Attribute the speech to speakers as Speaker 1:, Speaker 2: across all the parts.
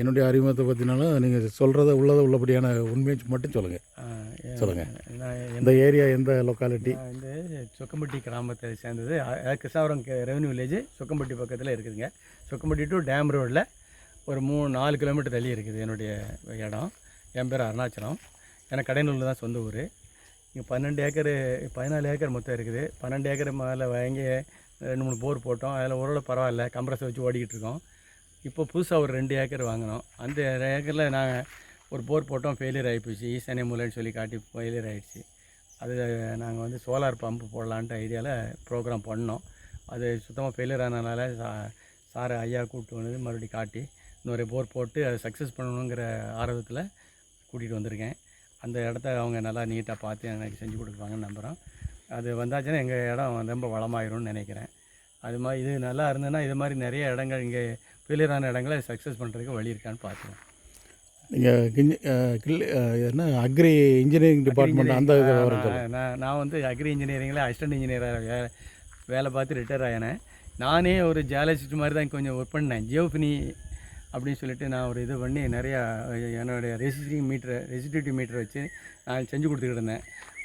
Speaker 1: என்னுடைய அறிமுகத்தை பற்றினாலும் நீங்கள் சொல்கிறத உள்ளதை உள்ளபடியான உண்மையை மட்டும் சொல்லுங்கள் சொல்லுங்க.
Speaker 2: நான்
Speaker 1: இந்த ஏரியா எந்த லொக்காலிட்டி
Speaker 2: வந்து சொக்கம்பட்டி கிராமத்தை சேர்ந்தது. கிருஷ்ணாபுரம் ரெவன்யூ வில்லேஜ் சொக்கம்பட்டி பக்கத்தில் இருக்குதுங்க. சொக்கம்பட்டி டு டேம் ரோடில் ஒரு மூணு நாலு கிலோமீட்டர் தள்ளி இருக்குது என்னுடைய இடம். என் பேர் அருணாச்சலம். எனக்கு கடைநூலில் தான் சொந்த ஊர். இங்கே பன்னெண்டு ஏக்கர் பதினாலு ஏக்கர் மொத்தம் இருக்குது. பன்னெண்டு ஏக்கர் மேலே வாங்கி ரெண்டு மூணு போர் போட்டோம். அதில் ஓரளவு பரவாயில்ல. கம்ப்ரஸர் வச்சு ஓடிக்கிட்டு இருக்கோம். இப்போ புதுசாக ஒரு ரெண்டு ஏக்கர் வாங்கினோம். அந்த ஏக்கரில் நாங்கள் ஒரு போர் போட்டோம் ஃபெயிலியர் ஆகிப்போச்சு ஈசானே மூலைன்னு சொல்லி காட்டி ஃபெயிலியர் ஆகிடுச்சு அது நாங்கள் வந்து சோலார் பம்பு போடலான்ட்டு ஐடியாவில் ப்ரோக்ராம் பண்ணோம். அது சுத்தமாக ஃபெயிலியர் ஆனதுனால சா சாரை ஐயா கூப்பிட்டு வந்து மறுபடியும் காட்டி இன்னொரு போர் போட்டு அதை சக்ஸஸ் பண்ணணுங்கிற ஆர்வத்தில் கூட்டிகிட்டு வந்திருக்கேன். அந்த இடத்த அவங்க நல்லா நீட்டாக பார்த்து எனக்கு செஞ்சு கொடுப்பாங்கன்னு நம்புகிறோம் அது வந்தாச்சுன்னா எங்கள் இடம் ரொம்ப வளமாயிரும்னு நினைக்கிறேன். அது மாதிரி இது நல்லா இருந்ததுன்னா இது மாதிரி நிறைய இடங்கள் இங்கே ஃபெயிலியர் ஆன இடங்களை சக்ஸஸ் பண்ணுறதுக்கு வழி இருக்கான்னு பார்க்குறோம்.
Speaker 1: நீங்கள் என்ன அக்ரி இன்ஜினியரிங் டிபார்ட்மெண்ட் அந்த
Speaker 2: நான் நான் வந்து அக்ரி இன்ஜினியரிங்கில் அசிஸ்டன்ட் இன்ஜினியராக வேலை வேலை பார்த்து ரிட்டையர் ஆகினேன் நானே ஒரு ஜியாலஜிஸ்ட் மாதிரி தான் கொஞ்சம் ஒர்க் பண்ணேன். ஜியோஃபினி அப்படின்னு சொல்லிட்டு நான் ஒரு இது பண்ணி நிறையா என்னுடைய ரெசிஸ்டிங் மீட்ரு ரெசிஸ்டிவிட்டி மீட்டர் வச்சு நான் செஞ்சு கொடுத்துக்கிட்டு இருந்தேன்.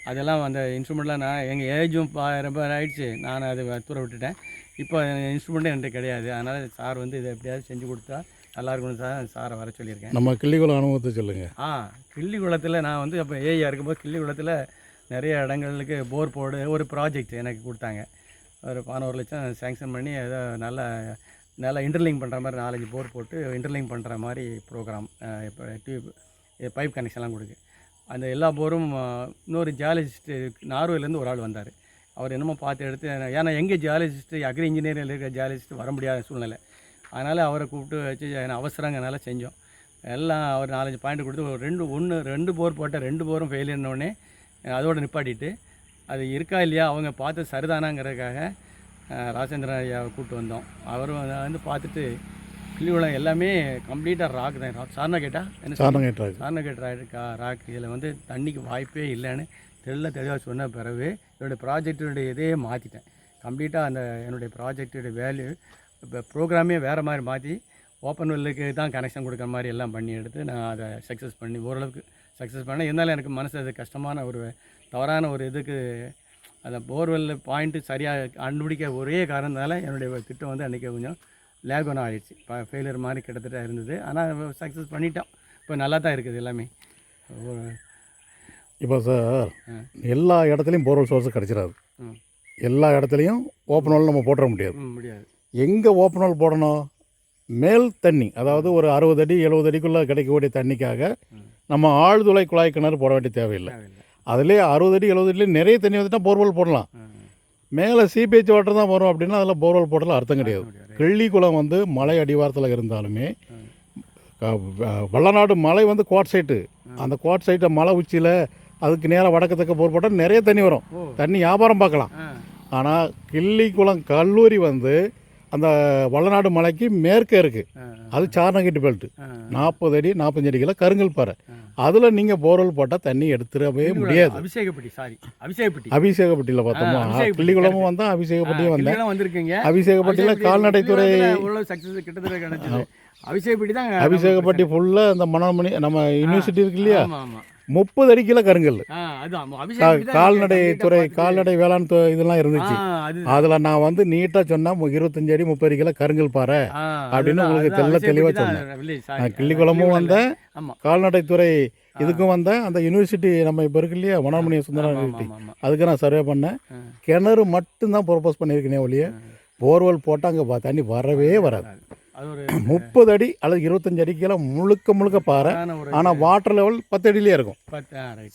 Speaker 2: அதெல்லாம் அந்த இன்ஸ்ட்ருமெண்ட்லாம் நான் எங்கள் ஏஜும் பா ரொம்ப ஆயிடுச்சு. நான் அதை தூர விட்டுட்டேன். இப்போ இன்ஸ்ட்ருமெண்ட்டும் என்கிட்ட கிடையாது. அதனால் சார் வந்து இதை எப்படியாவது செஞ்சு கொடுத்தா நல்லா இருக்கும்னு சார் சாரை வர சொல்லியிருக்கேன்.
Speaker 1: நம்ம கிள்ளிக்குளம் அனுபவத்தை சொல்லுங்கள்
Speaker 2: ஆ கிள்ளிக்குளத்தில் நான் வந்து அப்போ ஏஐயா இருக்கும்போது கிள்ளிக்குளத்தில் நிறைய இடங்களுக்கு போர் போடு ஒரு ப்ராஜெக்ட் எனக்கு கொடுத்தாங்க. ஒரு பதினோரு லட்சம் சேங்ஷன் பண்ணி ஏதோ நல்லா நல்லா இன்டர்லிங்க் பண்ணுற மாதிரி நாலஞ்சு போர் போட்டு இன்டர்லிங்க் பண்ணுற மாதிரி ப்ரோக்ராம் இப்போ டியூப் பைப் கனெக்ஷன்லாம் கொடுக்கு. அந்த எல்லா போரும் இன்னொரு ஜியாலஜிஸ்ட்டு நார்வேலேருந்து ஒரு ஆள் வந்தார். அவர் என்னமோ பார்த்து எடுத்து ஏன்னா எங்கே ஜியாலஜிஸ்ட்டு அக்ரி இன்ஜினியரிங் இருக்கிற ஜியாலஜிஸ்ட் வர முடியாத சூழ்நிலை. அதனால் அவரை கூப்பிட்டு வச்சு என்ன அவசரங்கனால செஞ்சோம். எல்லாம் அவர் நாலஞ்சு பாயிண்ட் கொடுத்து ஒரு ரெண்டு ஒன்று ரெண்டு போர் போட்ட ரெண்டு போரும் ஃபெயிலியர்னோடனே அதோடு நிப்பாட்டிட்டு அது இருக்கா இல்லையா அவங்க பார்த்து சரிதானாங்கிறதுக்காக ராஜேந்திரன் ஐயாவை கூப்பிட்டு வந்தோம். அவரும் அதை வந்து பார்த்துட்டு கிளிவளம் எல்லாமே கம்ப்ளீட்டாக ராக் தான். சார்னா கேட்டா என்ன
Speaker 1: சாரணம் கேட்டாங்க
Speaker 2: சார்னகேட் ராக்கா ராக் இதில் வந்து தண்ணிக்கு வாய்ப்பே இல்லைன்னு தெளிவாக தெளிவாக சொன்ன பிறகு என்னுடைய ப்ராஜெக்டினுடைய இதே மாற்றிட்டேன் கம்ப்ளீட்டாக அந்த என்னுடைய ப்ராஜெக்டுடைய வேல்யூ இப்போ ப்ரோக்ராமே வேறு மாதிரி மாற்றி ஓப்பன் வெல்லுக்கு தான் கனெக்ஷன் கொடுக்குற மாதிரி எல்லாம் பண்ணி எடுத்து நான் அதை சக்ஸஸ் பண்ணி ஓரளவுக்கு சக்ஸஸ் பண்ணேன். இருந்தாலும் எனக்கு மனசு அது கஷ்டமான ஒரு தவறான ஒரு இதுக்கு அந்த போர்வெல் பாயிண்ட்டு சரியாக கண்டுபிடிக்க ஒரே காரணத்தால் என்னுடைய திட்டம் வந்து அன்றைக்கி கொஞ்சம் லேகோனா இப்போ ஃபெயிலியர் மாதிரி கிட்டத்தட்ட இருந்தது. ஆனால் சக்ஸஸ் பண்ணிட்டோம். இப்போ நல்லா தான் இருக்குது எல்லாமே.
Speaker 1: இப்போ சார். எல்லா இடத்துலையும் போர்வெல் சோர்ஸ் கிடச்சிடாது. எல்லா இடத்துலையும் ஓப்பன் ஹோல் நம்ம போட்டுற முடியாது. எங்கே ஓப்பன் ஹோல் போடணும்? மேல் தண்ணி அதாவது ஒரு அறுபது அடி எழுபது அடிக்குள்ளே கிடைக்கக்கூடிய தண்ணிக்காக. நம்ம ஆழ்துளை குழாய் கிணறு போட வேண்டிய தேவையில்லை. அதுலேயே அறுபது அடி எழுபது அடியிலே நிறைய தண்ணி வந்துட்டால் போர்வெல் போடலாம். மேலே சிபிஹெச் வாட்டர் தான் வரும் அப்படின்னா அதில் போர்வெல் போடலாம் அர்த்தம் கிடையாது. கிள்ளி குளம் வந்து மலை அடிவாரத்தில் இருந்தாலுமே வள்ளநாடு மலை வந்து குவாட் சைட்டு. அந்த குவாட் சைட்டை மலை உச்சியில் அதுக்கு நேராக வடக்கு தக்க போர் போட்டால் நிறைய தண்ணி வரும். தண்ணி வியாபாரம் பார்க்கலாம். ஆனால் கிள்ளிக்குளம் கல்லூரி வந்து அந்த வள்ளநாடு மலைக்கு மேற்கே இருக்குது அது சார்னகிட்டு பெல்ட்
Speaker 2: ஆ.
Speaker 1: நாற்பது அடி நாற்பத்தஞ்சு அடி கிலோ கருங்கல் பாறை. அதில் நீங்கள் போர்வெல் போட்டால் தண்ணி எடுத்துடவே முடியாது.
Speaker 2: அபிஷேகப்பட்டி சாரி அபிஷேகப்பட்டி.
Speaker 1: அபிஷேகப்பட்டியில் பார்த்தோமா? கிள்ளிக்குளமும் வந்தேன் அபிஷேகப்பட்டியும் வந்தேன்.
Speaker 2: வந்திருக்கீங்க.
Speaker 1: அபிஷேகப்பட்டியில் கால்நடைத்துறை
Speaker 2: அபிஷேகப்பட்டி தான்
Speaker 1: அபிஷேகப்பட்டி ஃபுல்லாக இந்த மணமணி நம்ம யூனிவர்சிட்டி இருக்கு இல்லையா? முப்பது அடி கிலோ கருங்கல் கால்நடை துறை கால்நடை வேளாண் இதெல்லாம் இருந்துச்சு. அதில் நான் வந்து நீட்டாக சொன்னேன் இருபத்தஞ்சு அடி முப்பது கிலோ கருங்கல் பாறை. அப்படின்னு உங்களுக்கு
Speaker 2: அதுதான்
Speaker 1: தெள்ள தெளிவா
Speaker 2: அபிஷேகப்பட்டி தான்
Speaker 1: சொன்னேன். நான் கிள்ளிக்குளமும்
Speaker 2: கிள்ளிக்குளம்
Speaker 1: வந்தேன். கால்நடைத்துறை இதுக்கும் வந்தேன். அந்த யூனிவர்சிட்டி நம்ம இப்போ இருக்கு இல்லையா? வனமணிய சுந்தரம் யூனிவர்சிட்டி. அதுக்கு நான் சர்வே பண்ணேன். கிணறு மட்டும்தான் ப்ரொப்போஸ் பண்ணியிருக்கேனே ஒழிய போர்வெல் போட்டால் அங்கே தண்ணி வரவே வராது. முப்பது அடி அல்லது இருபத்தஞ்சு அடிக்கெல்லாம் முழுக்க முழுக்க பாறை. ஆனால் வாட்டர் லெவல் பத்து அடியிலே இருக்கும்.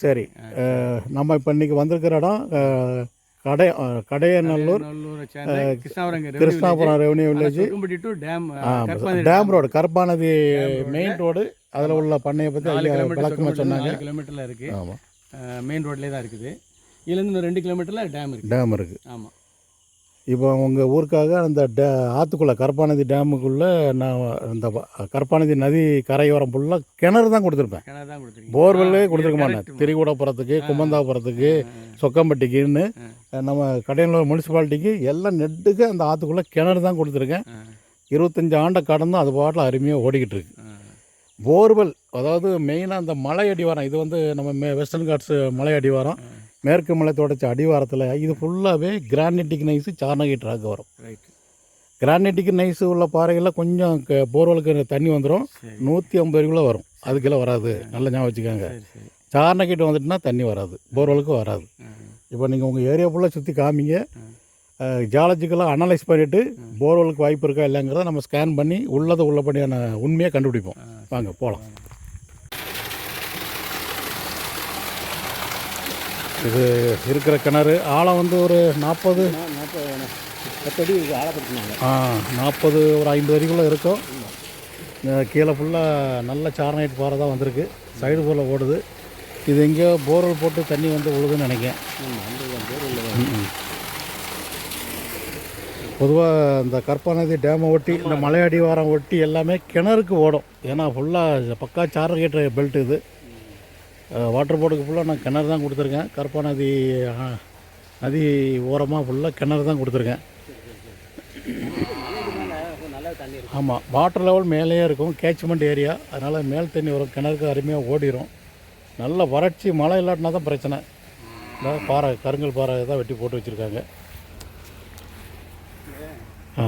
Speaker 1: சரி நம்ம இப்போ இன்னைக்கு வந்திருக்கிற இடம் கடை Kadayanallur
Speaker 2: Krishnapuram
Speaker 1: revenue. Village dam road Karuppanadhi main road அதில் உள்ள பண்ணையை பற்றி விளக்கமாக சொன்னாங்க.
Speaker 2: கிலோமீட்டர்ல இருக்கு.
Speaker 1: ஆமாம்
Speaker 2: மெயின் ரோட்லேயே தான் இருக்குது. இதுலேருந்து ரெண்டு கிலோமீட்டர்ல டேம் இருக்கு.
Speaker 1: டேம் இருக்குது
Speaker 2: ஆமா.
Speaker 1: இப்போ உங்கள் ஊருக்காக அந்த டே ஆற்றுக்குள்ளே கருப்பாநதி டேமுக்குள்ளே நான் அந்த வ- கருப்பாநதி நதி கரையோரம் ஃபுல்லாக கிணறு தான் கொடுத்துருப்பேன்.
Speaker 2: கிணறு தான் கொடுத்துருக்கீங்க.
Speaker 1: போர்வெல்லே கொடுத்துருக்க மாட்டேன்.
Speaker 2: correct.
Speaker 1: திரிகூடப்புறத்துக்கு கும்பந்தாபுரத்துக்கு சொக்கம்பட்டிக்குன்னு நம்ம கடையனூர் முனிசிபாலிட்டிக்கு எல்லாம் நெட்டுக்கு அந்த ஆற்றுக்குள்ளே கிணறு தான் கொடுத்துருக்கேன். இருபத்தஞ்சி ஆண்டை கடந்தும் அது பாட்டில் அருமையாக ஓடிக்கிட்டு இருக்கு. போர்வெல் அதாவது மெயினாக அந்த மலை அடிவாரம் இது வந்து நம்ம மே வெஸ்டர்ன் காட்ஸ் மலை அடிவாரம் மேற்கு மலை தொடர்ச்சி அடிவாரத்தில் இது ஃபுல்லாகவே கிரானைட்டிக் நைஸு சார்னகைட் ராக்கு வரும். கிரானைட்டிக் நைஸ் உள்ள பாறைகளில் கொஞ்சம் போர்வெலுக்கு தண்ணி வந்துடும் நூற்றி ஐம்பது வரைக்குள்ள வரும். அதுக்கெல்லாம் வராது. நல்ல ஞாபகம் வச்சுக்கோங்க.
Speaker 2: சரி சரி.
Speaker 1: சார்னகைட் வந்துட்டுனா தண்ணி வராது. போர்வெலுக்கு வராது. இப்போ நீங்கள் உங்கள் ஏரியா ஃபுல்லாக சுற்றி காமிங்க. ஜாலஜிக்கலாக அனலைஸ் பண்ணிவிட்டு போர்வெலுக்கு வாய்ப்பு இருக்கா இல்லைங்கிறத நம்ம ஸ்கேன் பண்ணி உள்ளதை உள்ளபடியான உண்மையை கண்டுபிடிப்போம். வாங்க போகலாம் இது இருக்கிற கிணறு. ஆழம் வந்து ஒரு நாற்பது.
Speaker 2: நாற்பது பத்தடி ஆழப்படுத்தினாங்க
Speaker 1: ஆ நாற்பது ஒரு ஐம்பது அடிக்குள்ளே இருக்கும். கீழே ஃபுல்லாக நல்ல சாரனைட் பாறை தான் வந்திருக்கு. சைடு ஃபுல்லாக ஓடுது. இது எங்கேயோ போர்வெல் போட்டு தண்ணி வந்து உழுதுன்னு நினைக்கிறேன். பொதுவாக இந்த கற்பநதி டேமை ஒட்டி இந்த மலை அடிவாரம் ஒட்டி எல்லாமே கிணறுக்கு ஓடும். ஏன்னா ஃபுல்லாக பக்கா சாரகேட் பெல்ட் இது. வாட்டர் போர்டுக்கு ஃபுல்லாக நான் கிணறு தான் கொடுத்துருக்கேன். கருப்பா நதி நதி ஓரமாக ஃபுல்லாக கிணறு தான் கொடுத்துருக்கேன். ஆமாம் வாட்டர் லெவல் மேலேயே இருக்கும் கேட்ச்மெண்ட் ஏரியா அதனால் மேல் தண்ணி வரும் கிணறுக்கு அருமையாக ஓடிரும். நல்ல வறட்சி மழை இல்லாட்டினா தான் பிரச்சனை. இந்த பாறை கருங்கல் பாறை தான் வெட்டி போட்டு வச்சுருக்காங்க. ஆ.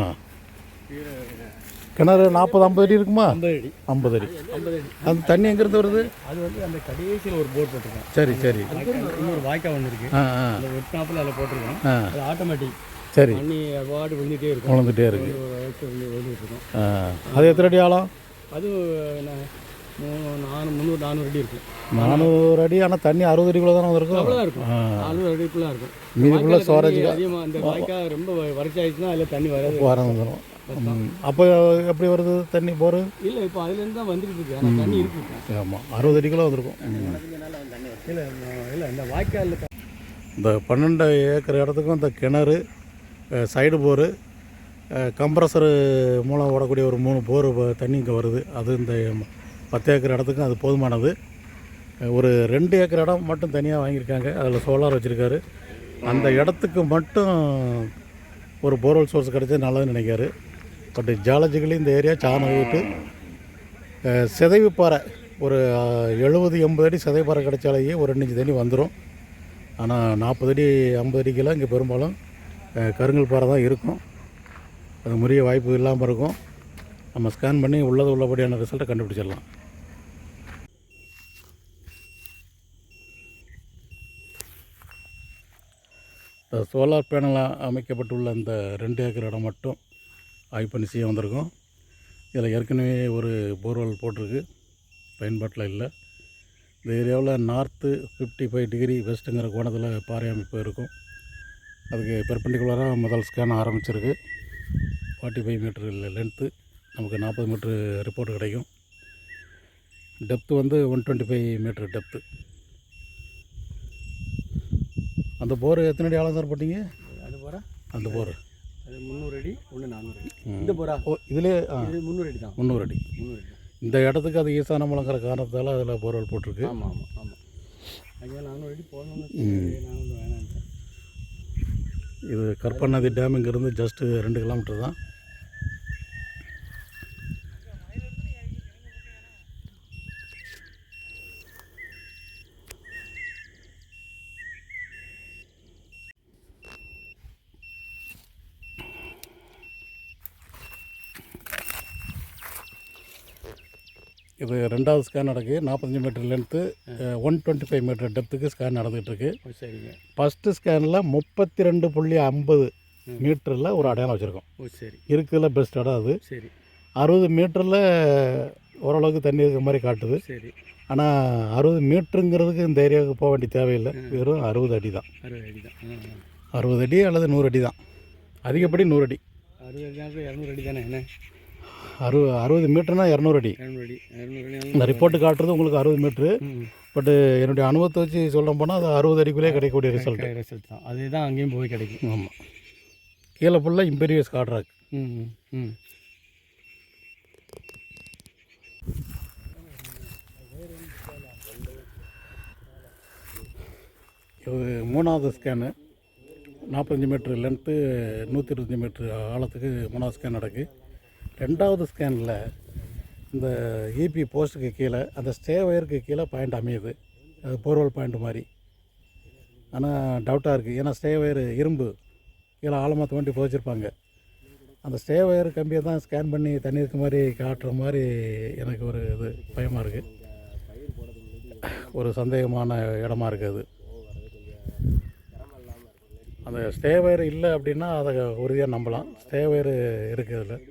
Speaker 1: கிணறு நாற்பது ஐம்பது அடி இருக்குமா?
Speaker 2: ஐம்பது அடி.
Speaker 1: ஐம்பது அடி.
Speaker 2: ஐம்பது அடி.
Speaker 1: அந்த தண்ணி எங்கேருந்து வருது?
Speaker 2: அது வந்து அந்த கடைசியில் ஒரு போர் போட்டிருக்கோம்
Speaker 1: சரி சரி.
Speaker 2: இன்னொரு வாய்க்கா ஒன்று இருக்கு அந்த ஒட்டினாப்பில் அதில் போட்டிருக்கோம். அது ஆட்டோமேட்டிக்
Speaker 1: சரி.
Speaker 2: தண்ணி வாட்டு விழுந்துட்டே இருக்கும்.
Speaker 1: வளர்ந்துட்டே இருக்கு.
Speaker 2: விழுந்துட்டு இருக்கும்.
Speaker 1: அது எத்தனை அடி ஆழம்?
Speaker 2: அது நானூறு முந்நூறு நானூறு அடி இருக்கும்.
Speaker 1: நானூறு அடி ஆனால் தண்ணி அறுபது அடிக்குள்ளே தானே வந்திருக்கும்?
Speaker 2: இருக்கும். நானூறு அடிக்குள்ளே இருக்கும்.
Speaker 1: மீதிக்குள்ளே ஸ்டோரேஜ்
Speaker 2: அதிகமாக அந்த வாய்க்கா ரொம்ப வறட்சி ஆயிடுச்சுன்னா அதில் தண்ணி வராது.
Speaker 1: வாரம் வந்துடும் அப்போ எப்படி வருது தண்ணி போர்?
Speaker 2: இல்லை இப்போ அதுலேருந்து தான் வந்துட்டு இருக்கு. ஆனால் தண்ணி இருக்கு
Speaker 1: ஆமாம் அறுபது அடிக்குள்ளே வந்திருக்கும்.
Speaker 2: இல்லை இல்லை இந்த வாய்க்காலில்
Speaker 1: இந்த பன்னெண்டு ஏக்கர் இடத்துக்கும் இந்த கிணறு சைடு போரு கம்ப்ரஸரு மூலம் ஓடக்கூடிய ஒரு மூணு போர் தண்ணி இங்கே வருது. அது இந்த பத்து ஏக்கர் இடத்துக்கும் அது போதுமானது. ஒரு ரெண்டு ஏக்கர் இடம் மட்டும் தனியாக வாங்கியிருக்காங்க. அதில் சோலார் வச்சுருக்காரு. அந்த இடத்துக்கு மட்டும் ஒரு போர்வெல் சோர்ஸ் கிடைச்சா நல்லதுன்னு நினைக்காரு பட் ஜாலஜிக்கலி இந்த ஏரியா சாணம் விட்டு சிதைவு பாறை ஒரு எழுபது எண்பது அடி சிதைவு பாறை கிடைச்சாலேயே ஒரு ரெண்டு தண்ணி வந்துடும் ஆனால் நாற்பது அடி ஐம்பது அடிக்கெல்லாம் இங்கே பெரும்பாலும் கருங்கல் பாறை தான் இருக்கும். அது முறிய வாய்ப்பு இல்லாமல் இருக்கும். நம்ம ஸ்கேன் பண்ணி உள்ளது உள்ளபடியான ரிசல்ட்டை கண்டுபிடிச்சிடலாம். இந்த சோலார் பேனலாக அமைக்கப்பட்டுள்ள இந்த ரெண்டு ஏக்கர் இடம் மட்டும் ஆய்வு பண்ணி செய்ய வந்திருக்கோம். இதில் ஏற்கனவே ஒரு போர்வெல் போட்டிருக்கு. பயன்பாட்டில் இல்லை. இந்த ஏரியாவில் நார்த்து ஃபிஃப்டி ஃபைவ் டிகிரி வெஸ்ட்டுங்கிற கோணத்தில் பாறை அமைப்பு இருக்கும். அதுக்கு பெர்பெண்டிகுலராக முதல் ஸ்கேன் ஆரம்பிச்சிருக்கு. ஃபார்ட்டி ஃபைவ் மீட்ரு லென்த்து நமக்கு நாற்பது மீட்ரு ரிப்போர்ட் கிடைக்கும். டெப்த்து வந்து one twenty five metre depth. அந்த போர் எத்தனை அடி ஆழம் சார் போட்டீங்க?
Speaker 2: அது போகிறா
Speaker 1: அந்த போர்.
Speaker 2: முந்நூறு அடி ஒன்று நானூறு அடி. இந்த போகிறா
Speaker 1: ஓ இதிலே
Speaker 2: இது முந்நூறு அடி தான்
Speaker 1: முந்நூறு அடி.
Speaker 2: முந்நூறு அடி.
Speaker 1: இந்த இடத்துக்கு அது ஈசான மலங்கிற காரணத்தால் அதில் போர்வெல் போட்டிருக்கு.
Speaker 2: ஆமாம் ஆமாம் ஆமாம் ஐயா நானூறு அடி போடணும்னு வேணான்ட்டேன்.
Speaker 1: இது கற்பநதி டேம் இங்கேருந்து ஜஸ்ட்டு ரெண்டு கிலோமீட்டர் தான் இது ரெண்டாவது ஸ்கேன் நடக்குது. நாற்பத்தஞ்சு metre length one twenty five metre டெப்த்துக்கு scan
Speaker 2: ஓ சரிங்க.
Speaker 1: ஃபஸ்ட்டு ஸ்கேனில் முப்பத்தி ரெண்டு புள்ளி ஐம்பது மீட்டரில் ஒரு அடையாளம் வச்சுருக்கோம்.
Speaker 2: சரி.
Speaker 1: இருக்கிறதுல பெஸ்ட் இடம் அது.
Speaker 2: சரி.
Speaker 1: அறுபது மீட்டரில் ஓரளவுக்கு தண்ணி இருக்கிற மாதிரி காட்டுது.
Speaker 2: சரி.
Speaker 1: ஆனால் அறுபது மீட்டருங்கிறதுக்கு இந்த ஏரியாவுக்கு போக வேண்டிய தேவையில்லை. வெறும் அறுபது அடி தான்.
Speaker 2: அறுபது அடி தான்.
Speaker 1: அறுபது அடி அல்லது நூறு அடி தான். அதிகப்படி நூறு அடி.
Speaker 2: அறுபது அடி இரநூறு அடி தானே என்ன?
Speaker 1: அறு அறுபது மீட்டர்னா இரநூறு அடி. இந்த ரிப்போர்ட்டு காட்டுறது உங்களுக்கு அறுபது மீட்ரு பட்டு என்னுடைய அனுபவத்தை வச்சு சொல்ல போனால் அது அறுபது அடிக்குள்ளே கிடைக்கக்கூடிய ரிசல்ட்
Speaker 2: ரிசல்ட் தான். அதுதான் அங்கேயும் போய் கிடைக்கும்.
Speaker 1: ஆமாம் கீழே ஃபுல்லாக இம்பீரியஸ் காட்ராக்
Speaker 2: ம் ம்,
Speaker 1: இது மூணாவது ஸ்கேனு நாற்பத்தஞ்சு மீட்ரு லென்த்து நூற்றி இருபத்தஞ்சி மீட்ரு ஆழத்துக்கு மூணாவது ஸ்கேன் நடக்கு. ரெண்டாவது ஸ்கேனில் இந்த இபி போஸ்ட்டுக்கு கீழே அந்த ஸ்டே ஒயருக்கு கீழே பாயிண்ட் அமையுது. அது போர்வல் பாயிண்ட் மாதிரி. ஆனால் டவுட்டாக இருக்குது ஏன்னா ஸ்டே ஒயர் இரும்பு. கீழே ஆழமாக தோண்டி புதைச்சிருப்பாங்க. அந்த ஸ்டே ஒயர் கம்பியை தான் ஸ்கேன் பண்ணி தண்ணி இருக்க மாதிரி காட்டுற மாதிரி எனக்கு ஒரு இது பயமாக இருக்குது ஒரு சந்தேகமான இடமா இருக்குது அது. அந்த ஸ்டே ஒயர் இல்லை அப்படின்னா அதை உறுதியாக நம்பலாம். ஸ்டே ஒயர் இருக்குது அதில்.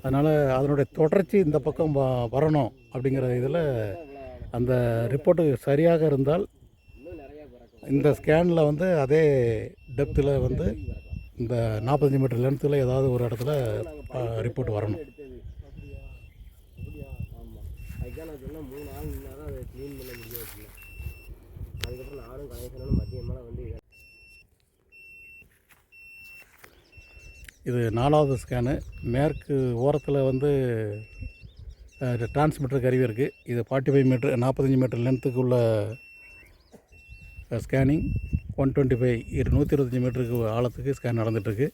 Speaker 1: அதனால் அதனுடைய தொடர்ச்சி இந்த பக்கம் வ- வரணும் அப்படிங்கிற இதில் அந்த ரிப்போர்ட்டு சரியாக இருந்தால் இந்த ஸ்கேனில் வந்து அதே டெப்த்தில் வந்து இந்த நாற்பத்தஞ்சு மீட்டர் லென்த்தில் ஏதாவது ஒரு இடத்துல ரிப்போர்ட் வரணும்
Speaker 3: அதுதான் நான் சொன்னேன் மூணு ஆள் நின்னா தான் அதை க்ளீன் பண்ண முடியும் அப்படின்னா அதுக்கப்புறம் நானும் கணேசனும் மதியமெல்லாம் வந்து இதை
Speaker 1: இது நாலாவது ஸ்கேனு மேற்கு ஓரத்தில் வந்து டிரான்ஸ்மிட்டர் கருவி இருக்குது இது ஃபார்ட்டி ஃபைவ் மீட்ரு நாற்பத்தஞ்சு மீட்டர் லென்த்துக்கு உள்ள ஸ்கேனிங் ஒன் டுவெண்ட்டி ஃபைவ் இரு நூற்றி இருபத்தஞ்சி மீட்டருக்கு ஆழத்துக்கு ஸ்கேன் நடந்துகிட்ருக்கு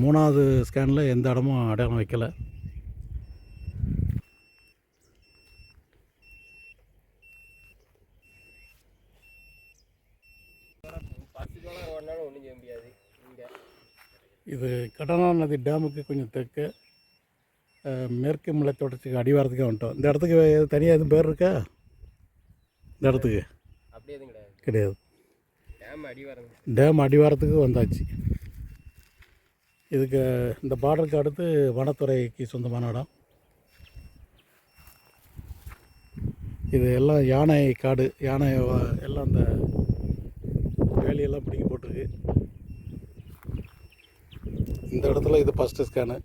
Speaker 1: மூணாவது ஸ்கேனில் எந்த இடமும் அடையாளம் வைக்கல
Speaker 3: பஸ்ஸுக்கெல்லாம் ஓடினாலும் ஒன்றும் செய்ய முடியாது இங்கே
Speaker 1: இது கடனா நதி டேமுக்கு கொஞ்சம் தெற்க மேற்கு மலை தொடர்ச்சிக்கு அடிவாரத்துக்கே வந்துட்டோம். இந்த இடத்துக்கு தனியாக எதுவும் பேர் இருக்கா? இந்த இடத்துக்கு?
Speaker 3: அப்படி எதுவும் கிடையாது.
Speaker 1: கிடையாது.
Speaker 3: டேம் அடி வரங்க
Speaker 1: டேம் அடிவாரத்துக்கு வந்தாச்சு. இதுக்கு இந்த பார்டருக்கு அடுத்து வனத்துறைக்கு சொந்தமான இடம். இது எல்லாம் யானை காடு யானை எல்லாம் அந்த வேலியெல்லாம் பிடிங்கி போட்டிருக்கு இந்த இடத்துல இது ஃபஸ்ட்டு ஸ்கேனு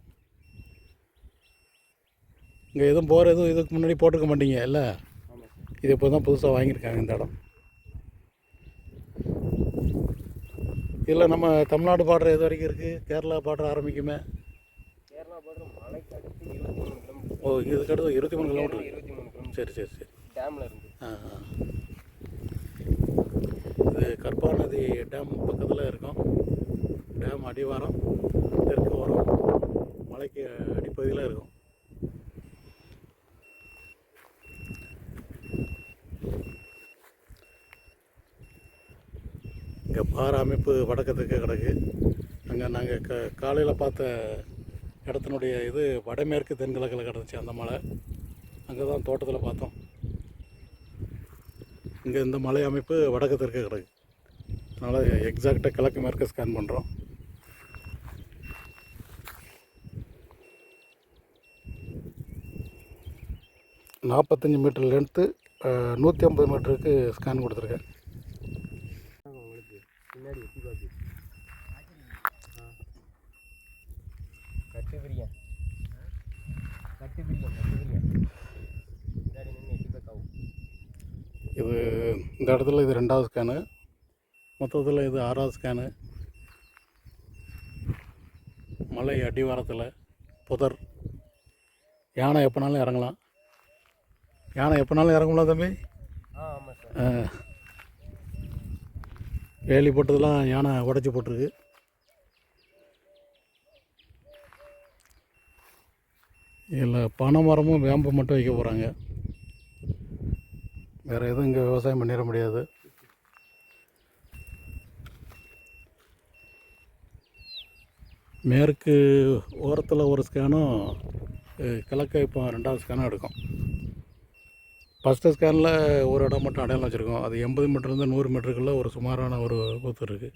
Speaker 1: இங்கே எதுவும் போகிற எதுவும் இதுக்கு முன்னாடி போட்டிருக்க மாட்டீங்க இல்லை? இது இப்போ தான் புதுசாக வாங்கியிருக்காங்க இந்த இடம். இதில் நம்ம தமிழ்நாடு பார்டர் எது வரைக்கும் இருக்குது கேரளா பார்டர் ஆரம்பிக்குமே.
Speaker 3: கேரளா பார்டர் மலைக்கு அடுத்து இருபத்தி மூணு கிலோமீட்டர்
Speaker 1: ஓ இதுக்கு அடுத்து இருபத்தி மூணு கிலோமீட்டர்
Speaker 3: இருபத்தி மூணு கிலோமீட்டர்
Speaker 1: சரி சரி சரி.
Speaker 3: டேமில் இருந்து
Speaker 1: ஆ ஆ. இது கற்பா நதி டேம் பக்கத்தில் இருக்கும். டேம் அடிவாரம். தெற்கு ஓரம் மலைக்கு அடிப்பகுதியில் இருக்கும். இங்கே பாறை அமைப்பு வடக்கத்துக்கு கிடக்கு. அங்கே நாங்கள் க காலையில் பார்த்த இடத்தினுடைய இது வடமேற்கு தென்கிழக்கில் கிடந்துச்சு அந்த மலை. அங்கே தான் தோட்டத்தில் பார்த்தோம். இங்கே இந்த மலை அமைப்பு வடக்கு தெற்கு கிடக்கு. அதனால் எக்ஸாக்டாக கிழக்கு மேற்கு ஸ்கேன் பண்ணுறோம் நாற்பத்தஞ்சு மீட்டர் லென்த்து நூற்றி ஐம்பது மீட்டருக்கு ஸ்கேன் கொடுத்துருக்கேன். இது இந்த இடத்துல இது ரெண்டாவது ஸ்கேனு மொத்தத்தில் இது ஆறாவது ஸ்கேனு மலை அடிவாரத்தில் புதர். யானை எப்போனாலும் இறங்கலாம். யானை எப்போனாலும் இறங்கும்ல தம்பி. வேலி போட்டதெல்லாம் யானை உடச்சி போட்டிருக்கு. இதில் பனை மரமும் வேம்பு மட்டும் வைக்க போகிறாங்க வேறு எதுவும் இங்கே விவசாயம் பண்ணிட முடியாது. மேற்கு ஓரத்தில் ஒரு ஸ்கேனும் கிழக்க இப்போ ரெண்டாவது ஸ்கேனும் எடுக்கும். ஃபஸ்ட்டு ஸ்கேனில் ஒரு இடம் மட்டும் அடையாளம் வச்சுருக்கோம். அது எண்பது மீட்டர்லேருந்து நூறு மீட்டருக்குள்ளே ஒரு சுமாரான ஒரு கூத்து இருக்குது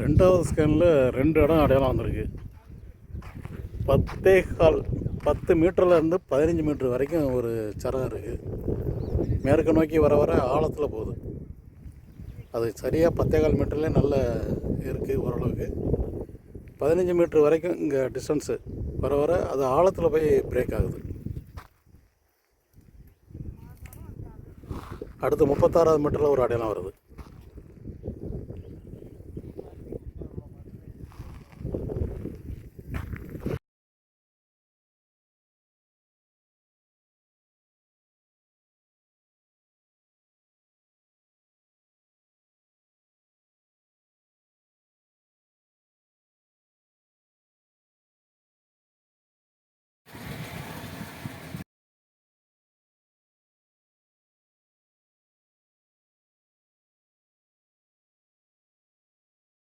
Speaker 1: ரெண்டாவது ஸ்கேனில் ரெண்டு இடம் அடையாளம் வந்திருக்கு. பத்தே கால் பத்து மீட்டர்லேருந்து பதினஞ்சு மீட்டர் வரைக்கும் ஒரு சரம் இருக்குது மேற்கு நோக்கி வர வர ஆழத்தில் போகுது. அது சரியாக பத்தே கால் மீட்டர்லேயே நல்ல இருக்குது ஓரளவுக்கு. பதினஞ்சு மீட்ரு வரைக்கும் இங்கே டிஸ்டன்ஸு வர வர அது ஆழத்தில் போய் பிரேக் ஆகுது. அடுத்து முப்பத்தாறாவது மீட்டரில் ஒரு அடையாளம் வருது.